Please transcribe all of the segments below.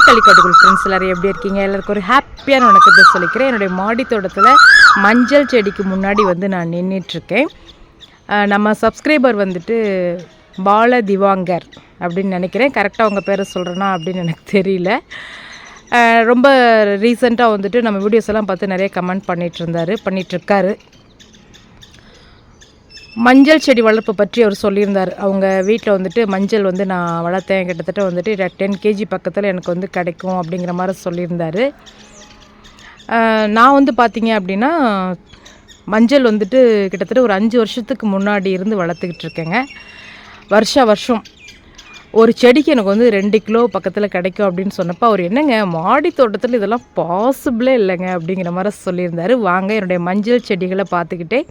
Hi கலிக்காட்டுக்குள் friends எல்லோரும் எப்படி இருக்கீங்க? எல்லாருக்கும் ஒரு ஹாப்பியான வணக்கத்தை சொல்லிக்கிறேன். என்னுடைய மாடி தோட்டத்தில் மஞ்சள் செடிக்கு முன்னாடி வந்து நான் நின்றுட்டுருக்கேன் நம்ம சப்ஸ்கிரைபர் வந்துட்டு பால திவாங்கர் அப்படின்னு நினைக்கிறேன். கரெக்டாக உங்கள் பேரை சொல்கிறேன்னா அப்படின்னு எனக்கு தெரியல. ரொம்ப ரீசெண்டாக வந்துட்டு நம்ம வீடியோஸ் எல்லாம் பார்த்து நிறைய கமெண்ட் பண்ணிகிட்டு இருந்தார் பண்ணிகிட்ருக்காரு மஞ்சள் செடி வளர்ப்பு பற்றி அவர் சொல்லியிருந்தார். அவங்க வீட்டில் வந்துட்டு மஞ்சள் வந்து நான் வளர்த்தேன். கிட்டத்தட்ட வந்துட்டு டென் கேஜி பக்கத்தில் எனக்கு வந்து கிடைக்கும் அப்படிங்கிற மாதிரி சொல்லியிருந்தார். நான் வந்து பார்த்தீங்க அப்படின்னா மஞ்சள் வந்துட்டு கிட்டத்தட்ட ஒரு அஞ்சு வருஷத்துக்கு முன்னாடி இருந்து வளர்த்துக்கிட்டு இருக்கேங்க. வருஷா வருஷம். ஒரு செடிக்கு எனக்கு வந்து ரெண்டு கிலோ பக்கத்தில் கிடைக்கும் அப்படின்னு சொன்னப்போ அவர் என்னங்க மாடி தோட்டத்தில் இதெல்லாம் பாசிபிளே இல்லைங்க அப்படிங்கிற மாதிரி சொல்லியிருந்தார். வாங்க என்னுடைய மஞ்சள் செடிகளை பார்த்துக்கிட்டே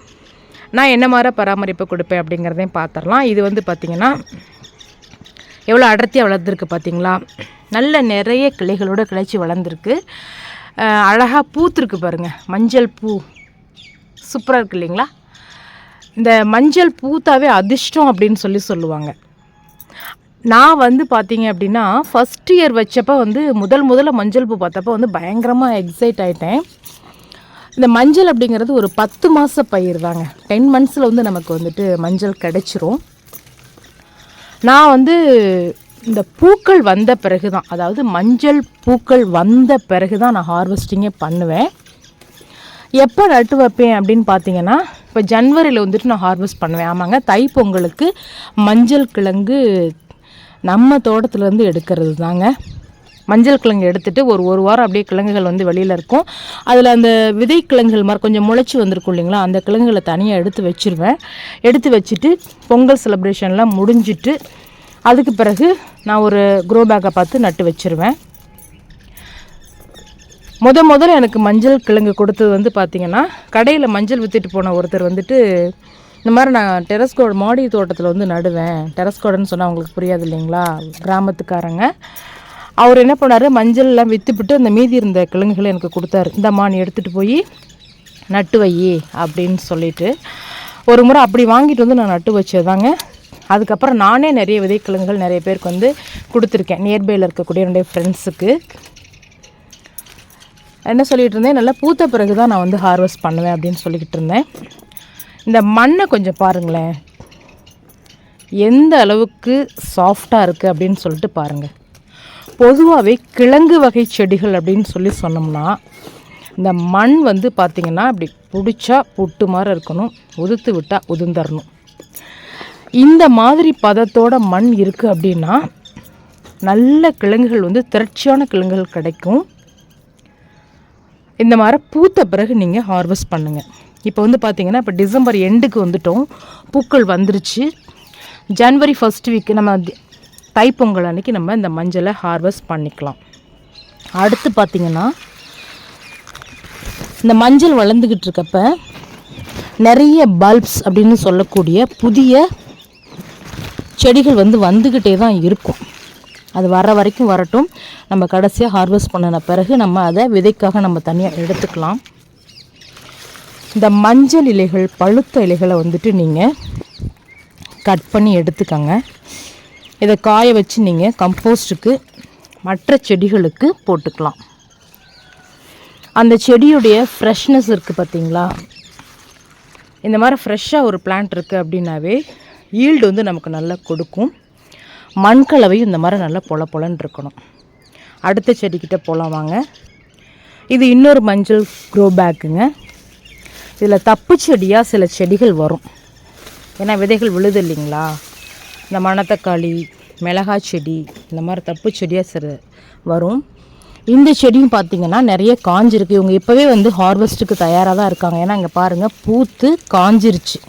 நான் என்ன மாதிரி பராமரிப்பு கொடுப்பேன் அப்படிங்கிறதையும் பார்த்துடலாம். இது வந்து பார்த்திங்கன்னா எவ்வளோ அடர்த்தியாக வளர்ந்துருக்கு பார்த்தீங்களா? நல்ல நிறைய கிளைகளோட கிளைச்சி வளர்ந்துருக்கு. அழகாக பூத்துருக்கு பாருங்கள் மஞ்சள் பூ. சூப்பராக இருக்கு இல்லைங்களா? இந்த மஞ்சள் பூத்தாவே அதிர்ஷ்டம் அப்படின்னு சொல்லி சொல்லுவாங்க. நான் வந்து பார்த்தீங்க அப்படின்னா ஃபஸ்ட் இயர் வச்சப்போ வந்து முதல் முதல்ல மஞ்சள் பூ பார்த்தப்போ வந்து பயங்கரமாக எக்ஸைட் ஆகிட்டேன் இந்த மஞ்சள் அப்படிங்கிறது ஒரு பத்து மாத பயிர் தாங்க. டென் மந்த்ஸில் வந்து நமக்கு வந்துட்டு மஞ்சள் கிடைச்சிரும். நான் வந்து இந்த பூக்கள் வந்த பிறகு தான் அதாவது மஞ்சள் பூக்கள் வந்த பிறகு தான் நான் ஹார்வெஸ்டிங்கே பண்ணுவேன். எப்போ நட்டு வைப்பேன் அப்படின்னு பார்த்தீங்கன்னா இப்போ ஜனவரியில் வந்துட்டு நான் ஹார்வெஸ்ட் பண்ணுவேன். ஆமாங்க தைப்பொங்கலுக்கு மஞ்சள் கிழங்கு நம்ம தோட்டத்துலேருந்து எடுக்கிறது தாங்க மஞ்சள் கிழங்கு எடுத்துகிட்டு ஒரு ஒரு வாரம் அப்படியே கிழங்குகள் வந்து வெளியில் இருக்கும். அதில் அந்த விதை கிழங்குகள் மாதிரி கொஞ்சம் முளைச்சி வந்திருக்கும் இல்லைங்களா? அந்த கிழங்குகளை தனியாக எடுத்து வச்சிருவேன். எடுத்து வச்சுட்டு பொங்கல் செலிப்ரேஷன்லாம் முடிஞ்சிட்டு அதுக்கு பிறகு நான் ஒரு க்ரோ பேக்கை பார்த்து நட்டு வச்சிருவேன். முத முதல்ல எனக்கு மஞ்சள் கிழங்கு கொடுத்தது வந்து பார்த்திங்கன்னா கடையில் மஞ்சள் விற்றுட்டு போன ஒருத்தர் வந்துட்டு இந்த மாதிரி நான் டெரஸ் மாடி தோட்டத்தில் வந்து நடுவேன். டெரஸ்கோடுன்னு சொன்னால் அவங்களுக்கு புரியாது இல்லைங்களா? கிராமத்துக்காரங்க. அவர் என்ன பண்ணார்? மஞ்சள்லாம் விற்றுப்பிட்டு அந்த மீதி இருந்த கிழங்குகளை எனக்கு கொடுத்தாரு. இந்த நீ எடுத்துகிட்டு போய் நட்டு வை அப்படின்னு சொல்லிட்டு ஒரு முறை அப்படி வாங்கிட்டு வந்து நான் நட்டு வச்சதாங்க. அதுக்கப்புறம் நானே நிறைய விதைக்கிழங்குகள் நிறைய பேருக்கு வந்து கொடுத்துருக்கேன். நியர்பையில் இருக்கக்கூடிய என்னுடைய ஃப்ரெண்ட்ஸுக்கு என்ன சொல்லிகிட்டு இருந்தேன்? நல்லா பூத்த பிறகு தான் நான் வந்து ஹார்வெஸ்ட் பண்ணுவேன் அப்படின்னு சொல்லிக்கிட்டு இருந்தேன். இந்த மண்ணை கொஞ்சம் பாருங்களேன். எந்த அளவுக்கு சாஃப்டாக இருக்குது அப்படின்னு சொல்லிட்டு பாருங்கள் பொதுவாகவே கிழங்கு வகை செடிகள் அப்படின்னு சொல்லி சொன்னோம்னா இந்த மண் வந்து பார்த்திங்கன்னா இப்படி பிடிச்சா புட்டு மாதிரி இருக்கணும் உதுத்து விட்டால் உதிர்ந்துடணும் இந்த மாதிரி பதத்தோட மண் இருக்குது அப்படின்னா நல்ல கிழங்குகள் வந்து திரட்சியான கிழங்குகள் கிடைக்கும். இந்த மாதிரி பூத்த பிறகு நீங்கள் ஹார்வெஸ்ட் பண்ணுங்கள் இப்போ வந்து பார்த்திங்கன்னா இப்போ டிசம்பர் எண்டுக்கு வந்துட்டோம். பூக்கள் வந்துருச்சு. ஜனவரி ஃபஸ்ட் வீக்கு நம்ம தைப்பொங்கல் அன்னைக்கு நம்ம இந்த மஞ்சளை ஹார்வெஸ்ட் பண்ணிக்கலாம். அடுத்து பார்த்தீங்கன்னா இந்த மஞ்சள் வளர்ந்துக்கிட்டு இருக்கப்ப நிறைய பல்ப்ஸ் அப்படின்னு சொல்லக்கூடிய புதிய செடிகள் வந்து வந்துக்கிட்டே தான் இருக்கும். அது வர வரைக்கும் வரட்டும். நம்ம கடைசியாக ஹார்வெஸ்ட் பண்ணின பிறகு நம்ம அதை விதைக்காக நம்ம தனியாக எடுத்துக்கலாம். இந்த மஞ்சள் இலைகள் பழுத்த இலைகளை வந்துட்டு நீங்கள் கட் பண்ணி எடுத்துக்கங்க. இதை காய வச்சு நீங்கள் கம்போஸ்ட்டுக்கு மற்ற செடிகளுக்கு போட்டுக்கலாம். அந்த செடியுடைய ஃப்ரெஷ்னஸ் இருக்குது பார்த்தீங்களா இந்த மாதிரி ஃப்ரெஷ்ஷாக ஒரு பிளான்ட் இருக்குது அப்படின்னாவே ஈல்டு வந்து நமக்கு நல்லா கொடுக்கும். மண்கலவையும் இந்த மாதிரி நல்லா பொல பொலன்னு இருக்கணும். அடுத்த செடிக்கிட்ட போகலாம் வாங்க. இது இன்னொரு மஞ்சள் க்ரோ பேக்குங்க இதில் தப்பு செடியாக சில செடிகள் வரும். ஏன்னா விதைகள் விழுது இல்லைங்களா? இந்த மணத்தக்காளி மிளகாய் செடி இந்த மாதிரி தப்பு செடியாக சிற வரும். இந்த செடியும் பார்த்தீங்கன்னா நிறைய காஞ்சிருக்கு. இவங்க இப்போவே வந்து ஹார்வெஸ்ட்டுக்கு தயாராக தான் இருக்காங்க. ஏன்னா இங்கே பாருங்கள் பூத்து காஞ்சிருச்சு.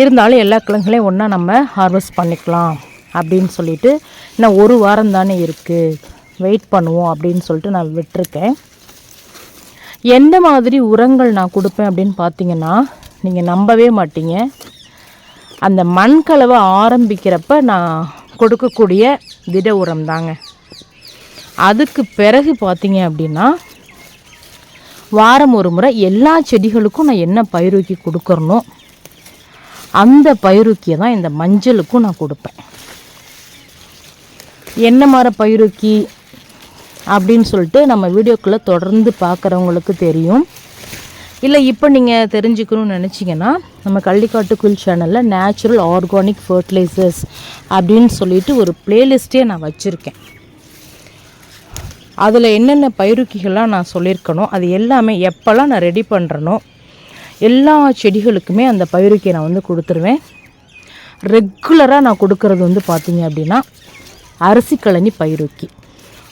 இருந்தாலும் எல்லா கிழங்குகளையும் ஒன்றா நம்ம ஹார்வெஸ்ட் பண்ணிக்கலாம் அப்படின்னு சொல்லிட்டு இன்னும் ஒரு வாரம் தானே இருக்குது வெயிட் பண்ணுவோம் அப்படின்னு சொல்லிட்டு நான் விட்டுருக்கேன். எந்த மாதிரி உரங்கள் நான் கொடுப்பேன் அப்படின்னு பார்த்தீங்கன்னா நீங்கள் நம்பவே மாட்டீங்க. அந்த மண் கலவை ஆரம்பிக்கிறப்ப நான் கொடுக்கக்கூடிய திட உரம் தாங்க. அதுக்கு பிறகு பார்த்தீங்க அப்படின்னா வாரம் ஒரு முறை எல்லா செடிகளுக்கும் நான் என்ன பயிரூக்கி கொடுக்கறனோ அந்த பயிரூக்கியை தான் இந்த மஞ்சளுக்கும் நான் கொடுப்பேன். என்ன மாதிரி பயிரூக்கி அப்படின்னு சொல்லிட்டு நம்ம வீடியோக்குள்ளே தொடர்ந்து பார்க்குறவங்களுக்கு தெரியும். இல்லை இப்போ நீங்கள் தெரிஞ்சுக்கணும்னு நினச்சிங்கன்னா நம்ம கள்ளிக்காட்டு குயில் சேனலில் நேச்சுரல் ஆர்கானிக் ஃபர்டிலைசர்ஸ் அப்படின்னு சொல்லிட்டு ஒரு பிளேலிஸ்ட்டே நான் வச்சுருக்கேன். அதில் என்னென்ன பயிறுக்கிகள்லாம் நான் சொல்லியிருக்கணும் அது எல்லாமே எப்போல்லாம் நான் ரெடி பண்ணுறனோ எல்லா செடிகளுக்குமே அந்த பயிறுக்கியை நான் வந்து கொடுத்துருவேன். ரெகுலராக நான் கொடுக்கறது வந்து பார்த்தீங்க அப்படின்னா அரிசி கழனி பயிறுக்கி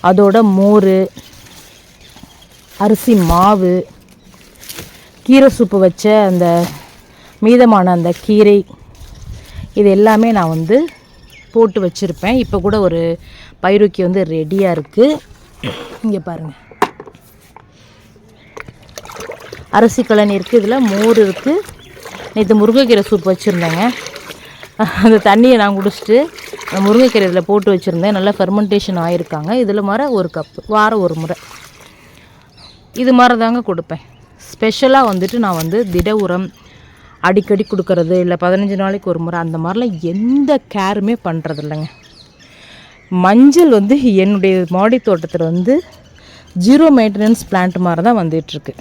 அதோட மோர் அரிசி மாவு கீரை சூப்பு வச்ச அந்த மீதமான அந்த கீரை இது எல்லாமே நான் வந்து போட்டு வச்சுருப்பேன். இப்போ கூட ஒரு பயிறுக்கி வந்து ரெடியாக இருக்குது இங்கே பாருங்கள் அரிசி கழனி இருக்குது இதில் மோர் இருக்குது நேற்று முருங்கைக்கீரை சூப் வச்சுருந்தேங்க. அந்த தண்ணியை நான் குடிச்சிட்டு முருங்கைக்கீரை இதில் போட்டு வச்சுருந்தேன். நல்லா ஃபெர்மெண்டேஷன் ஆகிருக்காங்க இதில் மாதிரி ஒரு கப்பு வாரம் ஒரு முறை. இது மாதிரி தாங்க கொடுப்பேன். ஸ்பெஷலாக வந்துட்டு நான் வந்து திட உரம் அடிக்கடி கொடுக்கறது இல்லை பதினஞ்சு நாளைக்கு ஒரு முறை அந்த மாதிரிலாம் எந்த கேருமே பண்ணுறது இல்லைங்க மஞ்சள் வந்து என்னுடைய மாடி தோட்டத்தில் வந்து ஜீரோ மெயின்டெனன்ஸ் பிளான்ட் மாதிரி தான் வந்துட்டுருக்கு.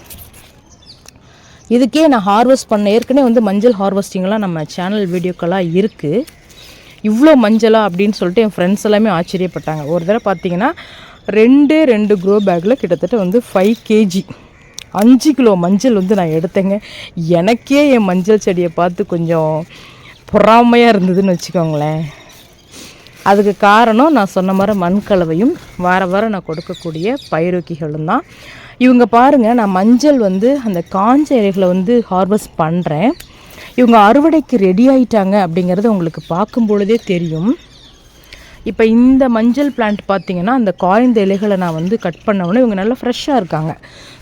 இதுக்கே நான் ஹார்வெஸ்ட் பண்ண ஏற்கனவே வந்து மஞ்சள் ஹார்வெஸ்டிங்லாம் நம்ம சேனல் வீடியோக்கெல்லாம் இருக்குது இவ்வளோ மஞ்சளா அப்படின்னு சொல்லிட்டு என் ஃப்ரெண்ட்ஸ் எல்லாமே ஆச்சரியப்பட்டாங்க. ஒரு தடவை பார்த்தீங்கன்னா ரெண்டு ரெண்டு க்ரோ பேக்கில் கிட்டத்தட்ட வந்து ஃபைவ் கேஜி அஞ்சு கிலோ மஞ்சள் வந்து நான் எடுத்தேங்க. எனக்கே என் மஞ்சள் செடியை பார்த்து கொஞ்சம் பொறாமையாக இருந்ததுன்னு வச்சுக்கோங்களேன். அதுக்கு காரணம் நான் சொன்ன மாதிரி மண்கலவையும் வார வாரம் நான் கொடுக்கக்கூடிய பயிரூக்கிகளும் தான். இவங்க பாருங்கள் நான் மஞ்சள் வந்து அந்த காஞ்ச இலைகளை வந்து ஹார்வெஸ்ட் பண்ணுறேன் இவங்க அறுவடைக்கு ரெடி ஆயிட்டாங்க அப்படிங்கிறது உங்களுக்கு பார்க்கும் பொழுதே தெரியும். இப்போ இந்த மஞ்சள் பிளான்ட் பார்த்தீங்கன்னா அந்த காய்ந்த இலைகளை நான் வந்து கட் பண்ண இவங்க நல்லா ஃப்ரெஷ்ஷாக இருக்காங்க.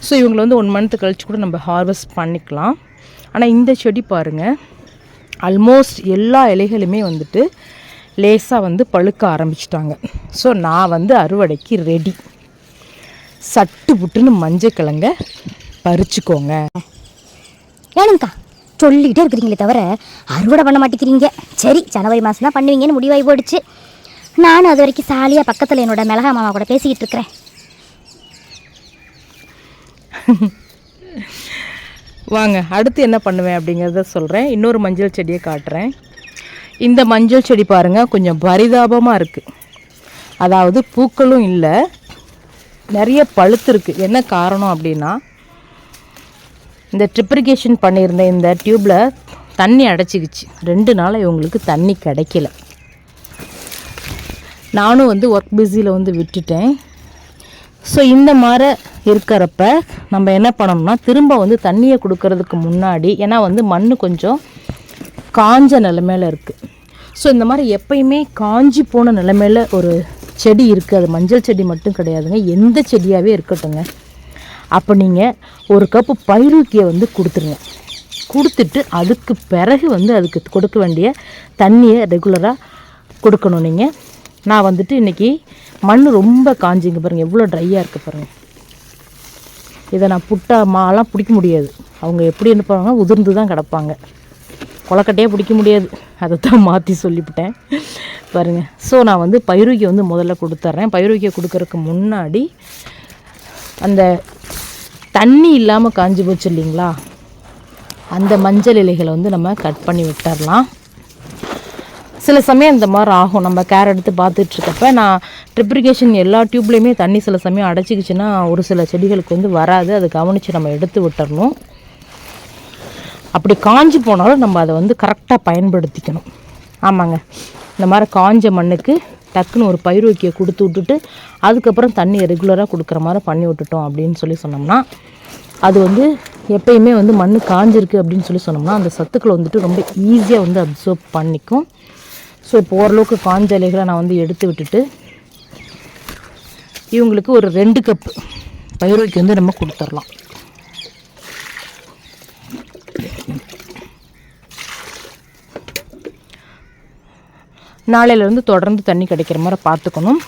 ஸோ இவங்களை வந்து ஒன் மந்த்து கழிச்சு கூட நம்ம ஹார்வெஸ்ட் பண்ணிக்கலாம். ஆனால் இந்த செடி பாருங்கள் ஆல்மோஸ்ட் எல்லா இலைகளுமே வந்துட்டு லேசாக வந்து பழுக்க ஆரம்பிச்சிட்டாங்க. ஸோ நான் வந்து அறுவடைக்கு ரெடி சட்டு புட்டுன்னு மஞ்சள் கிழங்க பறிச்சுக்கோங்க. ஏனுங்கக்கா சொல்லிக்கிட்டே இருக்கிறீங்களே தவிர அறுவடை பண்ண மாட்டேங்கிறீங்க. சரி ஜனவரி மாதம் தான் பண்ணுவீங்கன்னு முடிவாகி போயிடுச்சு. நானும் அது வரைக்கும் சாலியாக பக்கத்தில் என்னோட மிளகா மாமா கூட பேசிக்கிட்டு இருக்கிறேன். வாங்க அடுத்து என்ன பண்ணுவேன் அப்படிங்கிறத சொல்கிறேன் இன்னொரு மஞ்சள் செடியை காட்டுறேன். இந்த மஞ்சள் செடி பாருங்கள் கொஞ்சம் பரிதாபமாக இருக்குது அதாவது பூக்களும் இல்லை நிறைய பழுத்துருக்கு என்ன காரணம் அப்படின்னா இந்த ட்ரிப்ரிகேஷன் பண்ணியிருந்த இந்த டியூப்பில் தண்ணி அடைச்சிக்கிச்சு. ரெண்டு நாள் இவங்களுக்கு தண்ணி கிடைக்கல. நானும் வந்து ஒர்க் பிஸியில் வந்து விட்டுட்டேன். ஸோ இந்த மாதிரி இருக்கிறப்ப நம்ம என்ன பண்ணணும்னா திரும்ப வந்து தண்ணியை கொடுக்கறதுக்கு முன்னாடி ஏன்னா வந்து மண் கொஞ்சம் காஞ்ச நிலமையில இருக்குது ஸோ இந்த மாதிரி எப்பயுமே காஞ்சி போன நிலமையில ஒரு செடி இருக்குது அது மஞ்சள் செடி மட்டும் கிடையாதுங்க. எந்த செடியாகவே இருக்கட்டுங்க அப்போ நீங்கள் ஒரு கப்பு பயிருக்கியை வந்து கொடுத்துருங்க. கொடுத்துட்டு அதுக்கு பிறகு வந்து அதுக்கு கொடுக்க வேண்டிய தண்ணியை ரெகுலராக கொடுக்கணும் நீங்கள் நான் வந்துட்டு இன்றைக்கி மண் ரொம்ப காஞ்சிங்க பாருங்கள் எவ்வளோ ட்ரையாக இருக்குது பாருங்கள் இதை நான் புட்டா மாலாம் பிடிக்க முடியாது. அவங்க எப்படி இருப்பாங்க உதிர்ந்து தான் கிடப்பாங்க. கொலக்கட்டையே பிடிக்க முடியாது. அதை தான் மாற்றி சொல்லிவிட்டேன். பாருங்கள் ஸோ நான் வந்து பயிறுக்கி வந்து முதல்ல கொடுத்துட்றேன் பயிறுக்கியை கொடுக்கறதுக்கு முன்னாடி அந்த தண்ணி இல்லாமல் காஞ்சி போச்சு இல்லைங்களா? அந்த மஞ்சள் இலைகளை வந்து நம்ம கட் பண்ணி விட்டுறலாம். சில சமயம் இந்த மாதிரி ஆகும். நம்ம கேர் எடுத்து பார்த்துட்ருக்கப்ப நான் ட்ரிப்ரிகேஷன் எல்லா டியூப்லேயுமே தண்ணி சில சமயம் அடைச்சிக்கிச்சுன்னா ஒரு சில செடிகளுக்கு வந்து வராது. அதை கவனித்து நம்ம எடுத்து விட்டுறணும். அப்படி காஞ்சி போனாலும் நம்ம அதை வந்து கரெக்டாக பயன்படுத்திக்கணும். ஆமாங்க. இந்த மாதிரி காஞ்ச மண்ணுக்கு டக்குன்னு ஒரு பயிர் வைக்க கொடுத்து விட்டுட்டு அதுக்கப்புறம் தண்ணியை ரெகுலராக கொடுக்குற மாதிரி பண்ணி விட்டுட்டோம் அப்படின்னு சொல்லி சொன்னோம்னா அது வந்து எப்பயுமே வந்து மண் காஞ்சிருக்கு அப்படின்னு சொல்லி சொன்னோம்னா அந்த சத்துக்களை வந்துட்டு ரொம்ப ஈஸியாக வந்து அப்சர்வ் பண்ணிக்கும். ஸோ இப்போ ஓரளவுக்கு காஞ்ச இலைகளை நான் வந்து எடுத்து விட்டுட்டு இவங்களுக்கு ஒரு ரெண்டு கப்பு பயிரோய்க்கு வந்து நம்ம கொடுத்துடலாம். நாளையிலேருந்து தொடர்ந்து தண்ணி கிடைக்கிற மாதிரி பார்த்துக்கணும்.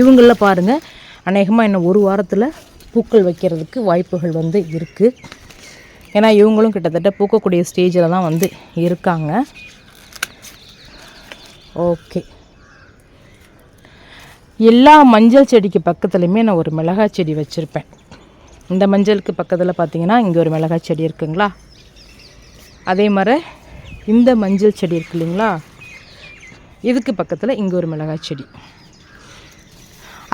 இவங்களில் பாருங்கள் அநேகமாக இன்னும் ஒரு வாரத்தில் பூக்கள் வைக்கிறதுக்கு வாய்ப்புகள் வந்து இருக்குது ஏன்னா இவங்களும் கிட்டத்தட்ட பூக்கக்கூடிய ஸ்டேஜில் தான் வந்து இருக்காங்க. ஓகே எல்லா மஞ்சள் செடிக்கு பக்கத்துலையுமே நான் ஒரு மிளகாய் செடி வச்சுருப்பேன். இந்த மஞ்சளுக்கு பக்கத்தில் பார்த்தீங்கன்னா இங்கே ஒரு மிளகாய் செடி இருக்குங்களா? அதே மாதிரி இந்த மஞ்சள் செடி இருக்கு இல்லைங்களா? இதுக்கு பக்கத்தில் இங்கே ஒரு மிளகாய் செடி.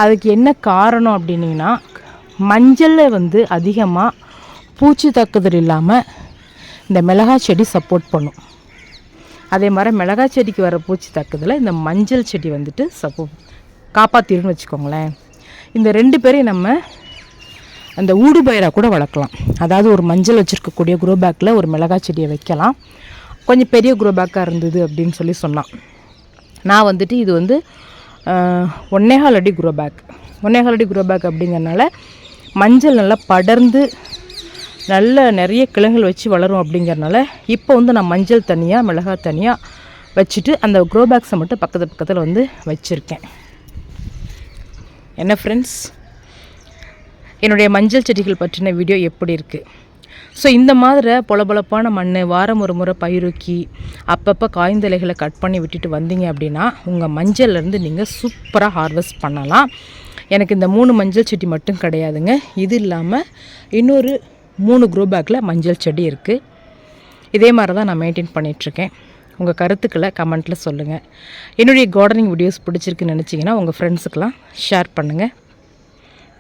அதுக்கு என்ன காரணம் அப்படின்னீங்கன்னா மஞ்சளில் வந்து அதிகமாக பூச்சி தாக்குதல் இல்லாமல் இந்த மிளகாய் செடி சப்போர்ட் பண்ணும். அதே மாதிரி மிளகாய் செடிக்கு வர பூச்சி தாக்குதலை இந்த மஞ்சள் செடி வந்துட்டு சப்போ காப்பாற்றிடுன்னு வச்சுக்கோங்களேன். இந்த ரெண்டு பேரையும் நம்ம அந்த ஊடுபயிராக கூட வளர்க்கலாம். அதாவது ஒரு மஞ்சள் வச்சுருக்கக்கூடிய குரோ பேக்கில் ஒரு மிளகாய் செடியை வைக்கலாம். கொஞ்சம் பெரிய குரோ பேக்காக இருந்தது அப்படின்னு சொல்லி சொன்னான். நான் வந்துட்டு இது வந்து ஒன்னேகால் அடி குரோ பேக் ஒன்னேகால் அடி குரோ பேக் அப்படிங்கறனால மஞ்சள் நல்லா படர்ந்து நல்ல நிறைய கிழங்குகள் வச்சு வளரும் அப்படிங்கிறனால இப்போ வந்து நான் மஞ்சள் தனியாக மிளகாய் தனியாக வச்சுட்டு அந்த க்ரோ பேக்ஸை மட்டும் பக்கத்து பக்கத்தில் வந்து வச்சுருக்கேன். என்ன ஃப்ரெண்ட்ஸ் என்னுடைய மஞ்சள் செடிகள் பற்றின வீடியோ எப்படி இருக்குது ஸோ இந்த மாதிரி பொலபொலப்பான மண் வாரம் ஒரு முறை பயிருக்கி அப்பப்போ காய்ந்த இலைகளை கட் பண்ணி விட்டுட்டு வந்தீங்க அப்படின்னா உங்கள் மஞ்சள்லேருந்து நீங்கள் சூப்பராக ஹார்வெஸ்ட் பண்ணலாம். எனக்கு இந்த மூணு மஞ்சள் செடி மட்டும் கிடையாதுங்க. இது இல்லாமல் இன்னொரு மூணு க்ரோ பேக்கில் மஞ்சள் செடி இருக்குது இதே மாதிரி தான் நான் மெயின்டைன் பண்ணிகிட்ருக்கேன் உங்கள் கருத்துக்களை கமெண்ட்டில் சொல்லுங்கள் என்னுடைய கார்டனிங் வீடியோஸ் பிடிச்சிருக்குன்னு நினச்சிங்கன்னா உங்கள் ஃப்ரெண்ட்ஸுக்கெல்லாம் ஷேர் பண்ணுங்கள்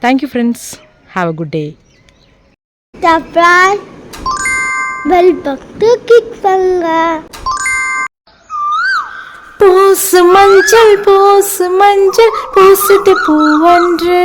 thank you friends have a good day bell பக்கத்து கிளிக் பண்ணுங்க. பூசு மஞ்சள் பூசு மஞ்சள் பூசிட்டு பூவன்று